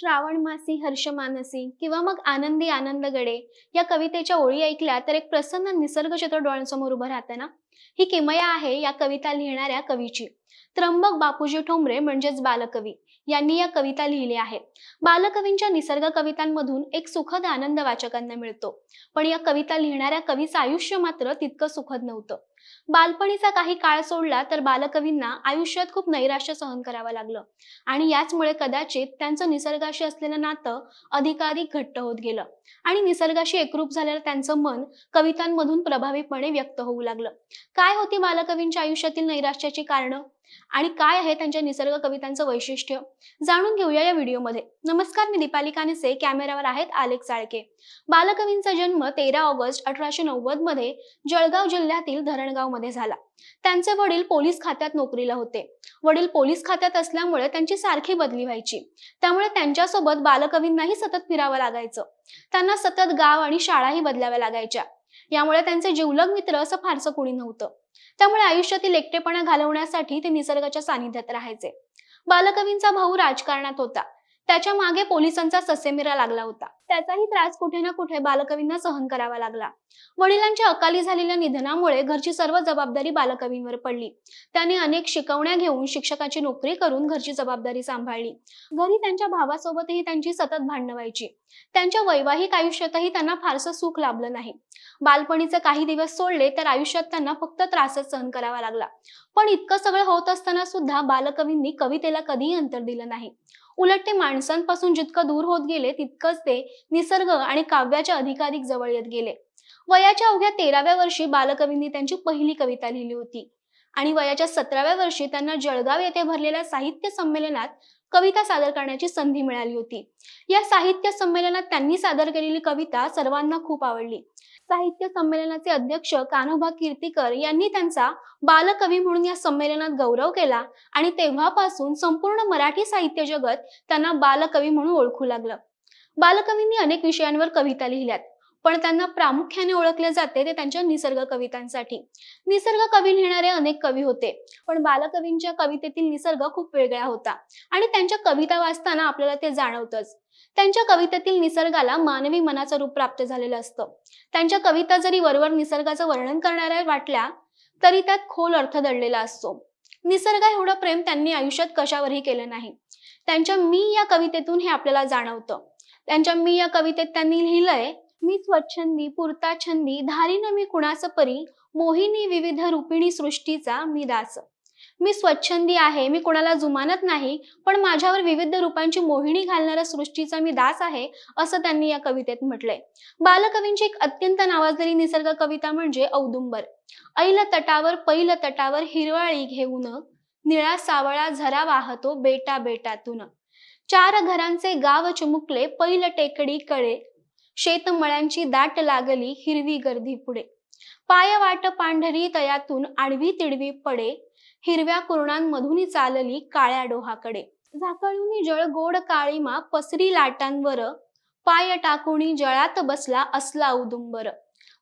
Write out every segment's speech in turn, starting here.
श्रावण मासी हर्ष मानसी किंवा मग आनंदी आनंद गडे या कवितेच्या ओळी ऐकल्या तर एक प्रसन्न निसर्ग चित्र डोळ्यांसमोर उभं राहतं ना? ही किमया आहे या कविता लिहिणाऱ्या कवीची. त्र्यंबक बापूजी ठोंबरे म्हणजेच बालकवी यांनी या कविता लिहिल्या आहेत. बालकवींच्या निसर्ग कवितांमधून एक सुखद आनंद वाचकांना मिळतो. पण या कविता लिहिणाऱ्या कवीचं आयुष्य मात्र तितकं सुखद नव्हतं. बालपणीचा काही काळ सोडला तर बालकवींना आयुष्यात खूप नैराश्य सहन करावं लागलं. आणि याचमुळे कदाचित त्यांचं निसर्गाशी असलेलं नातं अधिकाधिक घट्ट होत गेलं. आणि निसर्गाशी एकरूप झालेलं त्यांचं मन कवितांमधून प्रभावीपणे व्यक्त होऊ लागलं. काय होती बालकवींच्या आयुष्यातील नैराश्याची कारणं? आणि काय आहे त्यांच्या निसर्ग कवितांचं वैशिष्ट्य? जाणून घेऊया या व्हिडिओमध्ये. नमस्कार मी दीपाली कानेसे कॅमेरावर आहेत आलेख चाळके बालकवींचा जन्म तेरा ऑगस्ट अठराशे नव्वदमध्ये जळगाव जिल्ह्यातील धरणगावमध्ये झाला. त्यांचे वडील पोलीस खात्यात नोकरीला होते. वडील पोलीस खात्यात असल्यामुळे त्यांची सारखी बदली व्हायची. त्यामुळे त्यांच्यासोबत बालकवींनाही सतत फिरावं लागायचं. त्यांना सतत गाव आणि शाळाही बदलाव्या लागायच्या. यामुळे त्यांचे जिवलग मित्र असं फारसं कुणी नव्हतं. त्यामुळे आयुष्यातील एकटेपणा घालवण्यासाठी ते निसर्गाच्या सानिध्यात राहायचे. बालकवींचा भाऊ राजकारणात होता. त्याच्यामागे पोलिसांचा ससेमिरा लागला होता. त्याचाही त्रास कुठे ना कुठे बालकवींना सहन करावा लागला. वडिलांच्या अकाली झालेल्या निधनामुळे घरची सर्व जबाबदारी बालकवींवर पडली. त्याने अनेक शिकवण्या घेऊन शिक्षकाची नोकरी करून घरची जबाबदारी सांभाळली. घरी त्यांच्या भावासोबतही त्यांची सतत भांडण व्हायची. त्यांच्या वैवाहिक आयुष्यातही त्यांना फारसं सुख लाभलं नाही. बालपणीचे काही दिवस सोडले तर आयुष्यात त्यांना फक्त त्रासच सहन करावा लागला. पण इतकं सगळं होत असताना सुद्धा बालकवींनी कवितेला कधीही अंतर दिलं नाही. उलट ते माणसांपासून जितकं दूर होत गेले तितकंच ते निसर्ग आणि काव्याच्या अधिकाधिक जवळ येत गेले. वयाच्या अवघ्या तेराव्या वर्षी बालकवींनी त्यांची पहिली कविता लिहिली होती. आणि वयाच्या सतराव्या वर्षी त्यांना जळगाव येथे भरलेल्या साहित्य संमेलनात कविता सादर करण्याची संधी मिळाली होती. या साहित्य संमेलनात त्यांनी सादर केलेली कविता सर्वांना खूप आवडली. साहित्य संमेलनाचे अध्यक्ष कान्होबा कीर्तीकर यांनी त्यांचा बालकवी म्हणून या संमेलनात गौरव केला आणि तेव्हापासून संपूर्ण मराठी साहित्य जगत त्यांना बालकवी म्हणून ओळखू लागलं. बालकवींनी अनेक विषयांवर कविता लिहिल्यात. पण त्यांना प्रामुख्याने ओळखले जाते ते त्यांच्या निसर्ग कवितांसाठी. निसर्ग कवी लिहिणारे अनेक कवी होते पण बालकवींच्या कवितेतील निसर्ग खूप वेगळा होता आणि त्यांच्या कविता वाचताना आपल्याला ते जाणवतच. त्यांच्या कवितेतील निसर्गाला मानवी मनाचं रूप प्राप्त झालेलं असतं. त्यांच्या कविता जरी वरवर निसर्गाचं वर्णन करणाऱ्या वाटल्या तरी त्यात खोल अर्थ दडलेला असतो. निसर्ग एवढं प्रेम त्यांनी आयुष्यात कशावरही केलं नाही. त्यांच्या मी या कवितेतून हे आपल्याला जाणवतं. त्यांच्या मी या कवितेत त्यांनी लिहिलंय मी स्वच्छंदी पुरता छंदी धारीन मी कुणाच परी मोहिनी विविध रूपिणी सृष्टीचा मी दास. मी स्वच्छंदी आहे मी कोणाला जुमानत नाही पण माझ्यावर विविध रूपांची मोहिनी घालणाऱ्या सृष्टीचा मी दास आहे असं त्यांनी या कवितेत म्हटलंय. बालकवींची एक अत्यंत नावाजलेली निसर्ग कविता म्हणजे औदुंबर. ऐल तटावर पैल तटावर हिरवाळी घेऊन निळा सावळा झरा वाहतो बेटा बेटातून. चार घरांचे गाव चुमुकले पैल टेकडी कळे शेतमळ्यांची दाट लागली हिरवी गर्दी पुढे. पायवाट पांढरी तयातून आडवी तिडवी पडे. हिरव्या कुरणांमधून चालली काळ्या डोहाकडे. झाकळून जळ गोड काळीमा पसरी लाटांवर. पाय टाकुणी जळात बसला असला औदुंबर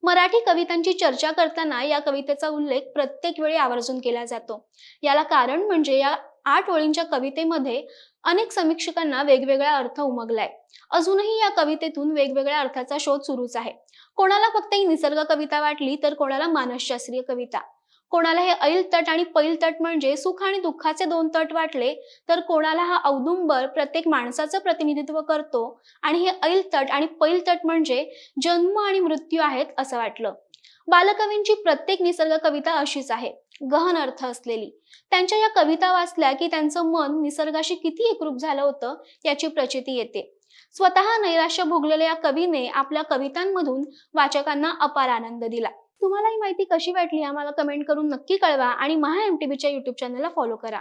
मराठी कवितांची चर्चा करताना या कवितेचा उल्लेख प्रत्येक वेळी आवर्जून केला जातो. याला कारण म्हणजे या आठ ओळींच्या कवितेमध्ये अनेक समीक्षकांना वेगवेगळा अर्थ उमगलाय. अजूनही या कवितेतून वेगवेगळ्या अर्थाचा शोध सुरूच आहे. कोणाला फक्त ही निसर्ग कविता वाटली तर कोणाला मानसशास्त्रीय कविता. कोणाला हे ऐल तट आणि पैल तट म्हणजे सुख आणि दुःखाचे दोन तट वाटले तर कोणाला हा औदुंबर प्रत्येक माणसाचं प्रतिनिधित्व करतो आणि हे ऐल तट आणि पैल तट म्हणजे जन्म आणि मृत्यू आहेत असं वाटलं. बालकवींची प्रत्येक निसर्ग कविता अशीच आहे गहन अर्थ असलेली. त्यांच्या या कविता वाचल्या की त्यांचं मन निसर्गाशी किती एकरूप झालं होतं याची प्रचिती येते. स्वतः नैराश्य भोगलेल्या या कवीने आपल्या कवितांमधून वाचकांना अपार आनंद दिला. तुम्हाला ही माहिती कशी वाटली आम्हाला कमेंट करून नक्की कळवा आणि महा एम युट्यूब चॅनलला फॉलो करा.